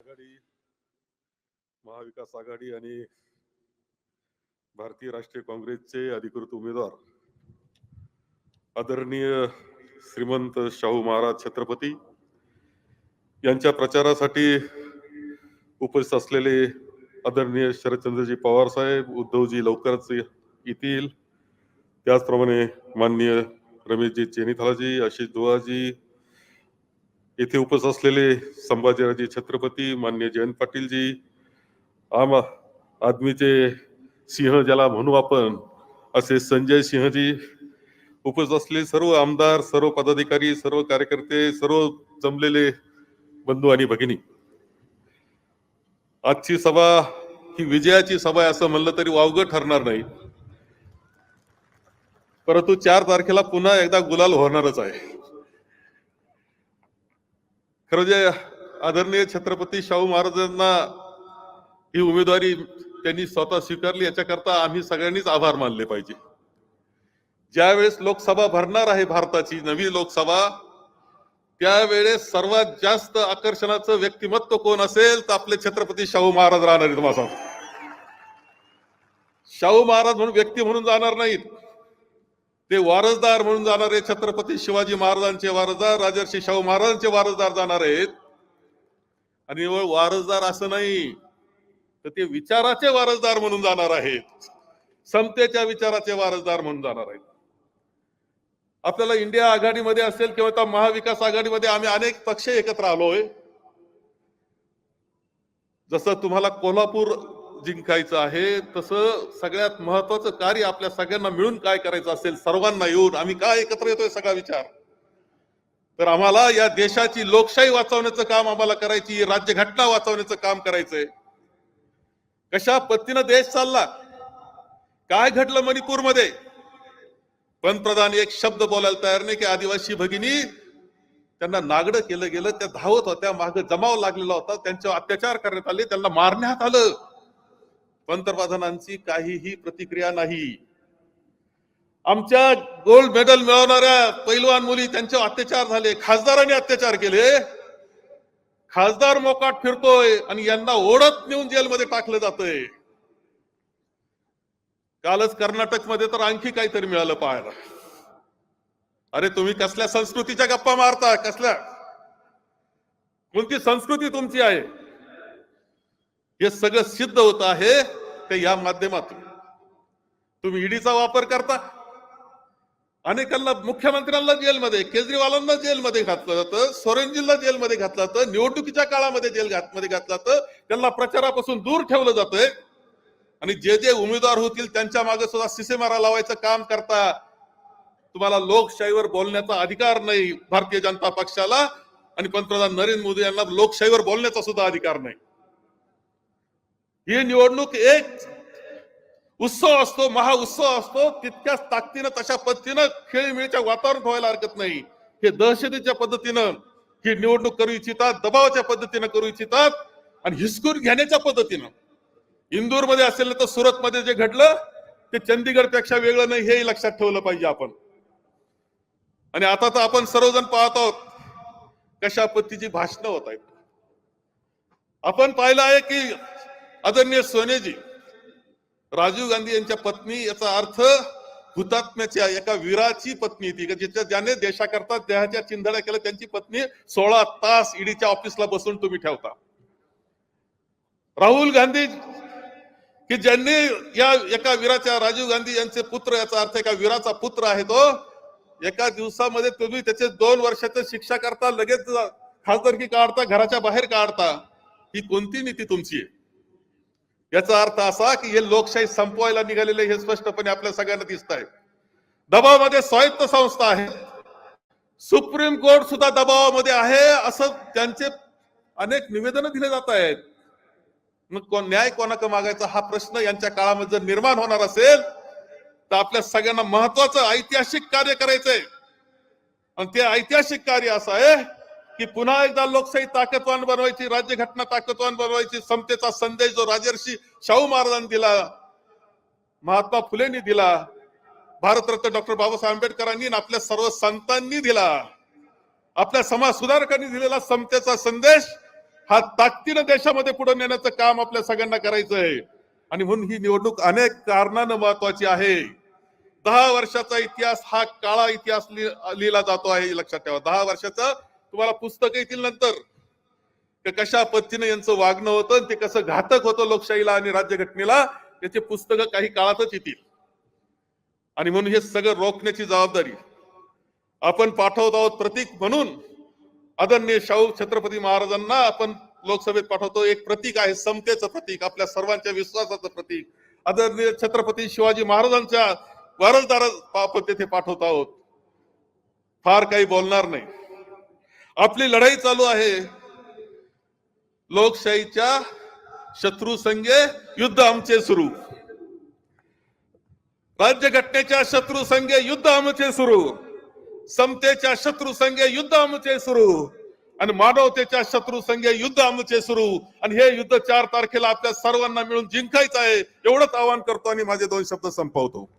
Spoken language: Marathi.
आघाडी महाविकास आघाडी आणि भारतीय राष्ट्रीय काँग्रेसचे अधिकृत उमेदवार आदरणीय श्रीमंत शाहू महाराज छत्रपती यांच्या प्रचारासाठी उपस्थित असलेले आदरणीय शरदचंद्रजी पवार साहेब उद्धवजी लवकरच येतील. त्याचप्रमाणे माननीय रमेशजी चेनीथालाजी आशिष दुवाजी येथे उपस्थित असलेले संभाजीराजे छत्रपती मान्य जयंत पाटीलजी आम आदमीचे सिंह ज्याला म्हणू आपण असे संजय सिंहजी उपस्थित असलेले सर्व आमदार सर्व पदाधिकारी सर्व कार्यकर्ते सर्व जमलेले बंधू आणि भगिनी. आजची सभा ही विजयाची सभा आहे असं म्हणलं तरी वावग ठरणार नाही. परंतु चार तारखेला पुन्हा एकदा गुलाल होणारच आहे. खरं जे आदरणीय छत्रपती शाहू महाराजांना ही उमेदवारी त्यांनी स्वतः स्वीकारली याच्याकरता आम्ही सगळ्यांनीच आभार मानले पाहिजे. ज्यावेळेस लोकसभा भरणार आहे भारताची नवी लोकसभा त्यावेळेस सर्वात जास्त आकर्षणाचं व्यक्तिमत्व कोण असेल तर आपले छत्रपती शाहू महाराज राहणार आहेत तुम्हाला शाहू महाराज म्हणून व्यक्ती म्हणून जाणार नाहीत. ते वारसदार म्हणून जाणारे छत्रपती शिवाजी महाराजांचे वारसदार राजर्षी शाहू महाराजांचे वारसदार जाणार आहेत. आणि निवळ वारसदार असं नाही तर ते विचाराचे वारसदार म्हणून जाणार आहेत. समतेच्या विचाराचे वारसदार म्हणून जाणार आहेत. आपल्याला इंडिया आघाडीमध्ये असेल किंवा त्या महाविकास आघाडीमध्ये आम्ही अनेक पक्ष एकत्र आलोय. जसं तुम्हाला कोल्हापूर जिंकायचं आहे तसं सगळ्यात महत्वाचं कार्य आपल्या सगळ्यांना मिळून काय करायचं असेल सर्वांना येऊन आम्ही काय एकत्र येतोय सगळा विचार? तर आम्हाला या देशाची लोकशाही वाचवण्याचं काम आम्हाला करायची राज्यघटना वाचवण्याचं काम करायचंय. कशा पद्धतीनं देश चालला? काय घडलं मणिपूरमध्ये? पंतप्रधान एक शब्द बोलायला तयार नाही की आदिवासी भगिनी त्यांना नागडं केलं गेलं त्या धावत होत्या माग जमाव लागलेला होता त्यांच्यावर अत्याचार करण्यात आले त्यांना मारण्यात आलं. पंतप्रधानांची काहीही प्रतिक्रिया नाही. आमच्या गोल्ड मेडल मिळवणाऱ्या पैलवान मुली त्यांच्यावर अत्याचार झाले खासदारांनी अत्याचार केले. खासदार मोकाट फिरतोय आणि यांना ओढत नेऊन जेलमध्ये टाकलं जातंय. कालच कर्नाटकमध्ये तर आणखी काहीतरी मिळालं पाहायला. अरे तुम्ही कसल्या संस्कृतीच्या गप्पा मारता कसल्या? कोणती संस्कृती तुमची आहे? हे सगळं सिद्ध होत आहे ते या माध्यमातून. तुम्ही ईडीचा वापर करता. अनेकांना मुख्यमंत्र्यांना जेलमध्ये केजरीवालांना जेलमध्ये घातलं जातं सोरेनजींना जेलमध्ये घातलं जातं निवडणुकीच्या काळामध्ये जेल मध्ये घातलं जातं त्यांना प्रचारापासून दूर ठेवलं जातंय. आणि जे जे उमेदवार होतील त्यांच्या मागे सुद्धा सिसेमारा लावायचं काम करता. तुम्हाला लोकशाहीवर बोलण्याचा अधिकार नाही भारतीय जनता पक्षाला आणि पंतप्रधान नरेंद्र मोदी यांना लोकशाहीवर बोलण्याचा सुद्धा अधिकार नाही. ही निवडणूक एक उत्सव असतो महाउत्सव असतो. तितक्याच ताकदीनं तशा पद्धतीनं खेळीमेळीच्या वातावरण व्हायला हरकत नाही. हे दहशतीच्या पद्धतीनं ही निवडणूक करू इच्छितात दबावाच्या पद्धतीनं करू इच्छितात आणि हिसकून घेण्याच्या पद्धतीनं. इंदूरमध्ये असेल तर सुरत मध्ये जे घडलं ते चंदीगडपेक्षा वेगळं नाही हेही लक्षात ठेवलं पाहिजे आपण. आणि आता तर आपण सर्वजण पाहत आहोत कशा पद्धतीची भाषणं होत आहेत. आपण पाहिलं आहे की आदरणीय सोनेजी राजीव गांधी यांच्या पत्नी याचा अर्थ हुतात्म्याच्या एका वीराची पत्नी ती ज्याच्या ज्याने देशाकरता देहाच्या चिंधड्या केल्या त्यांची पत्नी सोळा तास ईडीच्या ऑफिसला बसून तुम्ही ठेवता. राहुल गांधी की ज्यांनी या एका वीराच्या राजीव गांधी यांचे पुत्र याचा अर्थ एका वीराचा पुत्र आहे तो एका दिवसामध्ये तुम्ही त्याचे दोन वर्षाचे शिक्षा करता लगेच खासदारकी काढता घराच्या बाहेर काढता ही कोणती नीती तुमची आहे? याचा अर्थ असा की हे लोकशाही संपवायला निघालेले हे स्पष्टपणे आपल्या सगळ्यांना दिसत आहे दबावामध्ये स्वायत्त संस्था आहे. सुप्रीम कोर्ट सुद्धा दबावामध्ये आहे असं त्यांचे अनेक निवेदन दिले जात आहेत. मग कोण न्याय कोणाक मागायचा हा प्रश्न यांच्या काळामध्ये जर निर्माण होणार असेल तर आपल्या सगळ्यांना महत्वाचं ऐतिहासिक कार्य करायचंय. आणि ते ऐतिहासिक कार्य असं आहे की पुन्हा एकदा लोकशाही ताकदवान बनवायची राज्यघटना ताकदवान बनवायची समतेचा संदेश जो राजर्षी शाहू महाराजांनी दिला महात्मा फुलेंनी दिला भारतरत्न डॉक्टर बाबासाहेब आंबेडकरांनी आपल्या सर्व संतांनी दिला. आपल्या समाज सुधारकांनी दिलेला समतेचा संदेश हा ताकदीनं देशामध्ये पुढे नेण्याचं काम आपल्या सगळ्यांना करायचं आहे आणि म्हणून ही निवडणूक अनेक कारणानं महत्वाची आहे. दहा वर्षाचा इतिहास हा काळा इतिहास लिहिला जातो आहे लक्षात ठेवा. दहा वर्षाचा तुम्हाला पुस्तक येतील नंतर. कशा पद्धतीने यांचं वागणं होतं आणि ते कसं घातक होतं लोकशाहीला आणि राज्यघटनेला याचे पुस्तकं काही काळातच येतील. आणि म्हणून हे सगळं रोखण्याची जबाबदारी. आपण पाठवत आहोत प्रतीक म्हणून. आदरणीय शाहू छत्रपती महाराजांना आपण लोकसभेत पाठवतो. एक प्रतीक आहे समतेचं प्रतीक आपल्या सर्वांच्या विश्वासाचं प्रतीक. आदरणीय छत्रपती शिवाजी महाराजांच्या वारसदार आपण तेथे पाठवत आहोत. फार काही बोलणार नाही. आपली लढाई चालू आहे. लोकशाहीच्या शत्रू संघे युद्ध आमचे सुरू. राज्यघटनेच्या शत्रू संघे युद्ध आमचे सुरू. समतेच्या शत्रू संघे युद्ध आमचे सुरू. आणि मानवतेच्या शत्रू संघे युद्ध आमचे सुरू. आणि हे युद्ध चार तारखेला आपल्या सर्वांना मिळून जिंकायचं आहे एवढंच आवाहन करतो आणि माझे दोन शब्द संपवतो.